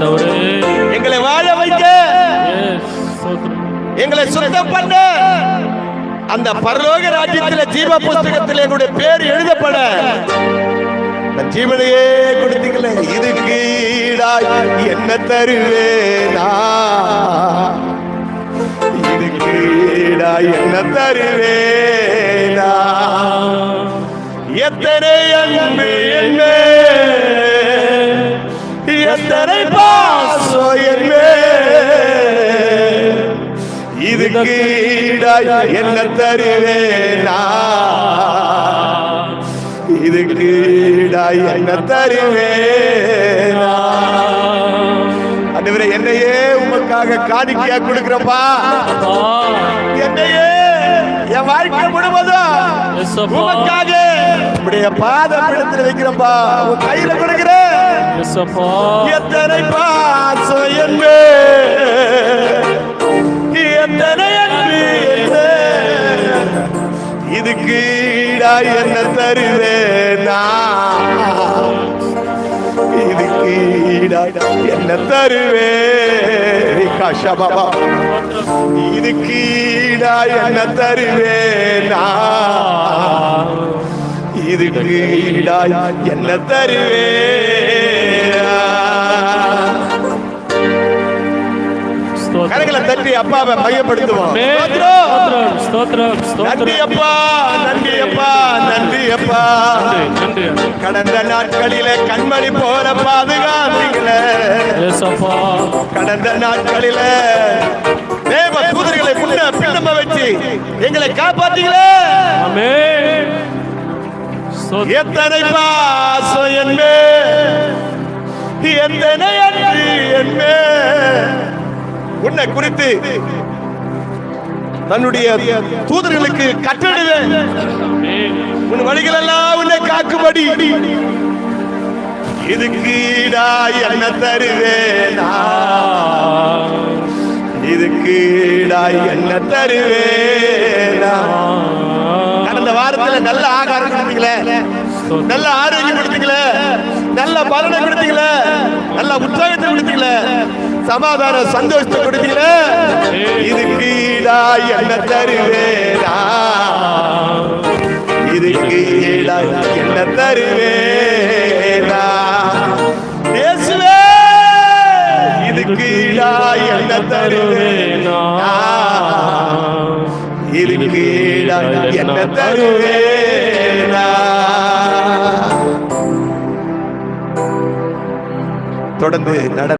ஆண்டவரே. எங்களை வாழ ஸ்தோத்திரம் எங்களை சுத்தம் பண்ண. அந்த பரலோக ராஜ்யத்திலே ஜீவ புஸ்தகத்தில் எங்களுடைய பேர் எழுதப்பட. ஜீவனையே கொடுத்தீங்களே இதுக்கு என்ன தருவேனா இதுக்கு என்ன தருவேனா எத்தனை அன்பு என்ன? எத்தனை இதுக்கு ஈடாய் என்ன தருவேனா? இதுக்கு ஈடாய் என்ன தருவேனா? அன்றுவரே என்னையே உமக்காக காணிக்கையா கொடுக்கிறப்பா. என்னையே என் வாழ்க்கை முழுவதும் உமக்காக உடைய பாதம் இடத்துல வைக்கிறப்பா. உன் கையில கொடுக்கிறேன். எத்தனை பாசம் என்ன இதுக்கு ஈடாய் என்ன தருவேனா இதுக்கு ஈடாய் என்ன தருவே பாபா. இதுக்கு ஈடாய் என்ன தருவேனா இதுக்கு ஈடாய் என்ன ஸ்தோத்திரம். கரங்களை தட்டி அப்பாவை மையப்படுத்துவோம். ஸ்தோத்திரம் நன்றி அப்பா நன்றி அப்பா நன்றி அப்பா கடந்த நாட்களிலே கண்மணி போல பாதுகாத்தீங்களே கடந்த நாட்களிலே தேவ தூதர்களை முன்ன பின்னம்ப வச்சு எங்களை காப்பாத்தீங்களே எத்தனை பாசம் என்பே எத்தனை அன்பு என்பே உன்னை குறித்து தன்னுடைய தூதர்களுக்கு கட்டளிடுவேன் உன் வழிகளெல்லாம் உன்னை காக்கும்படி. இதுக்கு ஈடாய் என்ன தருவேனா? இதுக்கு ஈடாய் என்ன தருவேனா? கடந்த வாரத்துல நல்ல ஆகாரம் கொடுத்தீங்களே. நல்ல ஆரோக்கியம் கொடுத்தீங்களே. நல்ல பலனை கொடுத்தீங்களே. நல்ல உற்சாகத்தை கொடுத்தீங்களே. சமாதான சந்தோஷத்தை கொடுத்தீங்களே. இதுக்கு என்ன தருவேரா இதுக்கு ஈடாய் என்ன தருவேரா இயேசுவே இதுக்கு ஈடாய் என்ன தருவேனா? இதுக்கு ஈடாய் என்ன தருவேனா? தொடர்ந்து நட